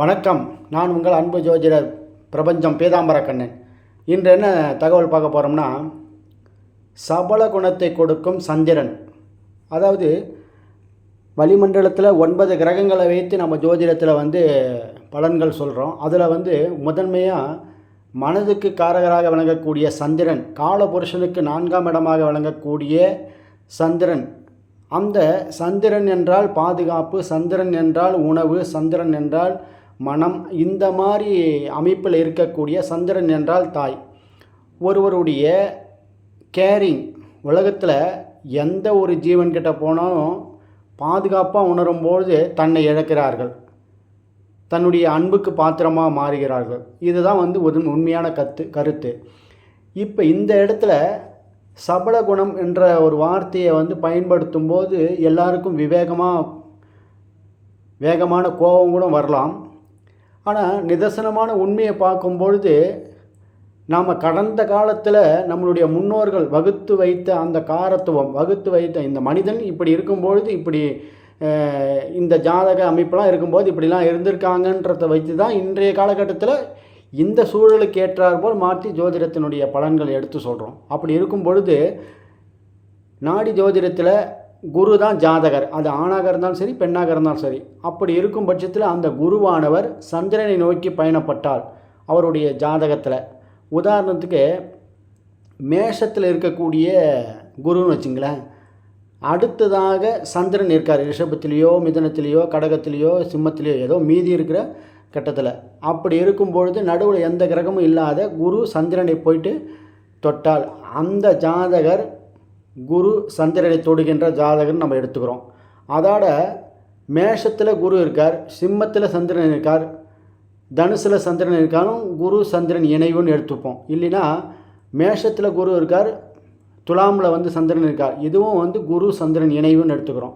வணக்கம். நான் உங்கள் அன்பு ஜோதிடர் பிரபஞ்சம் பீதாம்பர கண்ணன். இன்று என்ன தகவல் பார்க்க போகிறோம்னா சபல குணத்தை கொடுக்கும் சந்திரன். அதாவது வளிமண்டலத்தில் ஒன்பது கிரகங்களை வைத்து நம்ம ஜோதிடத்தில் வந்து பலன்கள் சொல்கிறோம் அதில் வந்து முதன்மையாக மனதுக்கு காரகராக விளங்கக்கூடிய சந்திரன் காலபுருஷனுக்கு நான்காம் இடமாக விளங்கக்கூடிய சந்திரன். அந்த சந்திரன் என்றால் பாதுகாப்பு சந்திரன் என்றால் உணவு சந்திரன் என்றால் மனம் இந்த மாதிரி அமைப்பில் இருக்கக்கூடிய சந்திரன் என்றால் தாய். ஒருவருடைய கேரிங் உலகத்தில் எந்த ஒரு ஜீவன்கிட்ட போனாலும் பாதுகாப்பாக உணரும்போது தன்னை இழக்கிறார்கள். தன்னுடைய அன்புக்கு பாத்திரமாக மாறுகிறார்கள். இதுதான் வந்து ஒரு உண்மையான கத்து கருத்து. இப்போ இந்த இடத்துல சபல குணம் என்ற ஒரு வார்த்தையை வந்து பயன்படுத்தும் போது எல்லாருக்கும் விவேகமாக வேகமான கோபம் கூட வரலாம். ஆனால் நிதர்சனமான உண்மையை பார்க்கும் பொழுது நாம் கடந்த காலத்தில் நம்மளுடைய முன்னோர்கள் வகுத்து வைத்த அந்த காரத்துவம் வகுத்து வைத்த இந்த மனிதன் இப்படி இருக்கும்பொழுது இப்படி இந்த ஜாதக அமைப்பெலாம் இருக்கும்போது இப்படிலாம் இருந்திருக்காங்கன்றதை வைத்து தான் இன்றைய காலகட்டத்தில் இந்த சூழலுக்கு ஏற்றாற்போல் மாற்றி ஜோதிடத்தினுடைய பலன்களை எடுத்து சொல்கிறோம் அப்படி இருக்கும் பொழுது நாடி ஜோதிடத்தில் குரு தான் ஜாதகர். அது ஆணாக இருந்தாலும் சரி பெண்ணாக இருந்தாலும் சரி. அப்படி இருக்கும் பட்சத்தில் அந்த குருவானவர் சந்திரனை நோக்கி பயணப்பட்டால் அவருடைய ஜாதகத்தில். உதாரணத்துக்கு மேஷத்தில் இருக்கக்கூடிய குருன்னு வச்சுங்களேன் அடுத்ததாக சந்திரன் இருக்கார். ரிஷபத்திலேயோ மிதனத்திலேயோ கடகத்திலேயோ சிம்மத்திலேயோ ஏதோ மீதி இருக்கிற கட்டத்தில். அப்படி இருக்கும் பொழுது நடுவில் எந்த கிரகமும் இல்லாத குரு சந்திரனை போயிட்டு தொட்டால். அந்த ஜாதகர் குரு சந்திரனை தொடுகின்ற ஜாதகர்னு நம்ம எடுத்துக்கிறோம். அதோட மேஷத்தில் குரு இருக்கார் சிம்மத்தில் சந்திரன் இருக்கார் தனுசில் சந்திரன் இருக்காரும் குரு சந்திரன் இணைவுன்னு எடுத்துப்போம். இல்லைன்னா மேஷத்தில் குரு இருக்கார் துலாமில் வந்து சந்திரன் இருக்கார். இதுவும் வந்து குரு சந்திரன் இணைவுன்னு எடுத்துக்கிறோம்.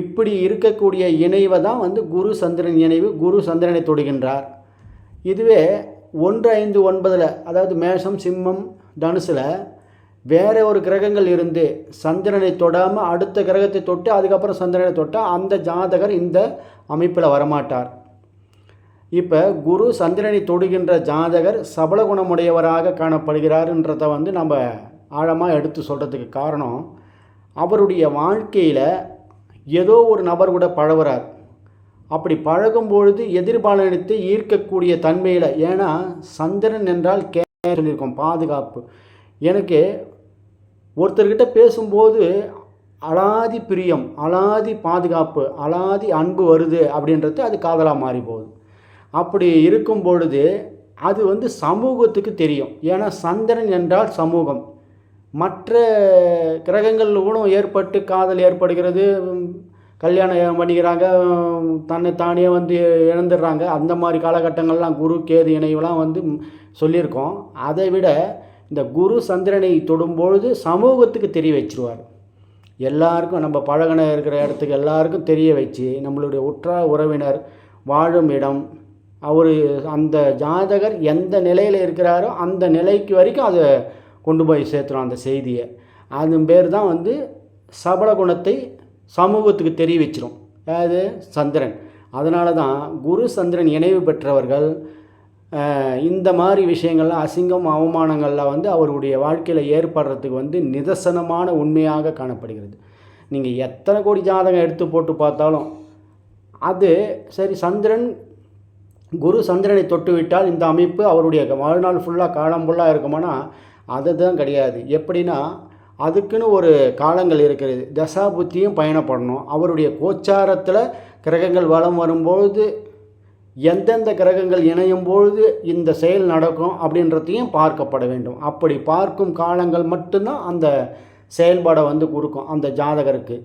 இப்படி இருக்கக்கூடிய இணைவை தான் வந்து குரு சந்திரன் இணைவு குரு சந்திரனை தொடுகின்றார். இதுவே ஒன்று ஐந்து ஒன்பதில் அதாவது மேஷம் சிம்மம் தனுசில் வேற ஒரு கிரகங்கள் இருந்து சந்திரனை தொடாமல் அடுத்த கிரகத்தை தொட்டு அதுக்கப்புறம் சந்திரனை தொட்டால் அந்த ஜாதகர் இந்த அமைப்பில் வரமாட்டார். இப்போ குரு சந்திரனை தொடுகின்ற ஜாதகர் சபல குணமுடையவராக காணப்படுகிறாருன்றதை வந்து நம்ம ஆழமாக எடுத்து சொல்கிறதுக்கு காரணம் அவருடைய வாழ்க்கையில் ஏதோ ஒரு நபர் கூட பழகுறார். அப்படி பழகும் பொழுது எதிர்பாலனத்தை ஈர்க்கக்கூடிய தன்மையில் ஏன்னா சந்திரன் என்றால் கே சொல்லியிருக்கோம் பாதுகாப்பு. எனக்கு ஒருத்தர்கிட்ட பேசும்போது அலாதி பிரியம் அலாதி பாதுகாப்பு அலாதி அன்பு வருது அப்படின்றது அது காதலாக மாறி போகுது அப்படி இருக்கும் பொழுது அது வந்து சமூகத்துக்கு தெரியும். ஏன்னா சந்திரன் என்றால் சமூகம். மற்ற கிரகங்கள் கூட ஏற்பட்டு காதல் ஏற்படுகிறது கல்யாணம் பண்ணிக்கிறாங்க தன்னை தானே வந்து இழந்துடுறாங்க. அந்த மாதிரி காலகட்டங்கள்லாம் குரு கேது இணைவெல்லாம் வந்து சொல்லியிருக்கோம். அதை விட இந்த குரு சந்திரனை தொடும்பொழுது சமூகத்துக்கு தெரிய வச்சிருவார். எல்லாருக்கும் நம்ம பழகின இருக்கிற இடத்துக்கு எல்லாருக்கும் தெரிய வச்சு நம்மளுடைய உற்றார் உறவினர் வாழும் இடம் அவர் அந்த ஜாதகர் எந்த நிலையில் இருக்கிறாரோ அந்த நிலைக்கு வரைக்கும் அதை கொண்டு போய் சேர்த்துரும் அந்த செய்தியை. அது பேர் தான் வந்து சபல குணத்தை சமூகத்துக்கு தெரிய வச்சிரும். அதாவது சந்திரன். அதனால தான் குரு சந்திரன் இணைவு பெற்றவர்கள் இந்த மாதிரி விஷயங்கள்லாம் அசிங்கம் அவமானங்களில் வந்து அவருடைய வாழ்க்கையில் ஏற்படுறதுக்கு வந்து நிதர்சனமான உண்மையாக காணப்படுகிறது. நீங்கள் எத்தனை கோடி ஜாதகம் எடுத்து போட்டு பார்த்தாலும் அது சரி சந்திரன் குரு சந்திரனை தொட்டுவிட்டால் இந்த அமைப்பு அவருடைய வாழ்நாள் ஃபுல்லாக காலம் ஃபுல்லாக இருக்குமானா அதுதான் கிடையாது. எப்படின்னா அதுக்குன்னு ஒரு காலங்கள் இருக்கிறது. தசா புத்தியும் பயணப்படணும். அவருடைய கோச்சாரத்தில் கிரகங்கள் வலம் வரும்பொழுது எந்தெந்த கிரகங்கள் இணையும் பொழுது இந்த செயல் நடக்கும் அப்படின்றதையும் பார்க்கப்பட வேண்டும். அப்படி பார்க்கும் காலங்கள் மட்டும்தான் அந்த செயல்பாடை வந்து கொடுக்கும் அந்த ஜாதகருக்கு.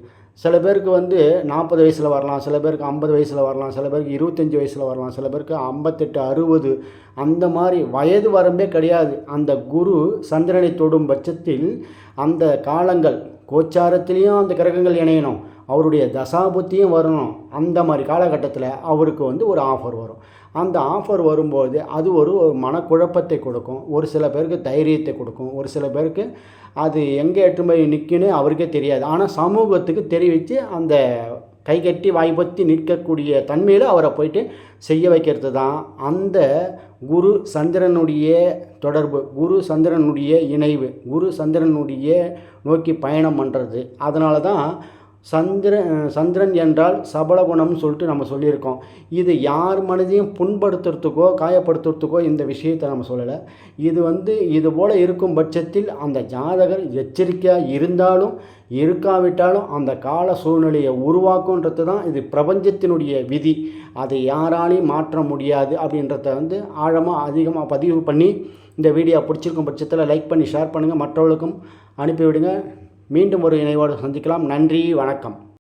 சில பேருக்கு வந்து நாற்பது வயசில் வரலாம் சில பேருக்கு ஐம்பது வயசில் வரலாம் சில பேருக்கு இருபத்தஞ்சி வயசில் வரலாம் சில பேருக்கு ஐம்பத்தெட்டு அறுபது அந்த மாதிரி வயது வரம்பே கிடையாது. அந்த குரு சந்திரனை தொடும் பட்சத்தில் அந்த காலங்கள் கோச்சாரத்திலையும் அந்த கிரகங்கள் இணையணும். அவருடைய தசாபுத்தியும் வரணும். அந்த மாதிரி காலகட்டத்தில் அவருக்கு வந்து ஒரு ஆஃபர் வரும். அந்த ஆஃபர் வரும்போது அது ஒரு ஒரு மனக்குழப்பத்தை கொடுக்கும். ஒரு சில பேருக்கு தைரியத்தை கொடுக்கும். ஒரு சில பேருக்கு அது எங்கே எட்டு போய் நிற்குன்னு அவருக்கே தெரியாது. ஆனால் சமூகத்துக்கு தெரிவித்து அந்த கைகட்டி வாய்ப்பொத்தி நிற்கக்கூடிய தன்மையில் அவரை போயிட்டு செய்ய வைக்கிறது தான். அந்த குரு சந்திரனுடைய தொடர்பு குரு சந்திரனுடைய இணைவு குரு சந்திரனுடைய நோக்கி பயணம் பண்ணுறது அதனால தான் சந்திரன் சந்திரன் என்றால் சபலகுணம்னு சொல்லிட்டு நம்ம சொல்லியிருக்கோம். இது யார் மனதையும் புண்படுத்துறதுக்கோ காயப்படுத்துறதுக்கோ இந்த விஷயத்தை நம்ம சொல்லலை. இது வந்து இது போல் இருக்கும் பட்சத்தில் அந்த ஜாதகர் எச்சரிக்கையாக இருந்தாலும் இருக்காவிட்டாலும் அந்த கால சூழ்நிலையை உருவாக்குன்றது தான் இது பிரபஞ்சத்தினுடைய விதி. அதை யாராலையும் மாற்ற முடியாது அப்படின்றத வந்து ஆழமாக அதிகமாக பதிவு பண்ணி இந்த வீடியோ பிடிச்சிருக்கும் பட்சத்தில் லைக் பண்ணி ஷேர் பண்ணுங்கள் மற்றவர்களுக்கும் அனுப்பிவிடுங்க. மீண்டும் ஒரு நினைவோடு சந்திக்கலாம். நன்றி வணக்கம்.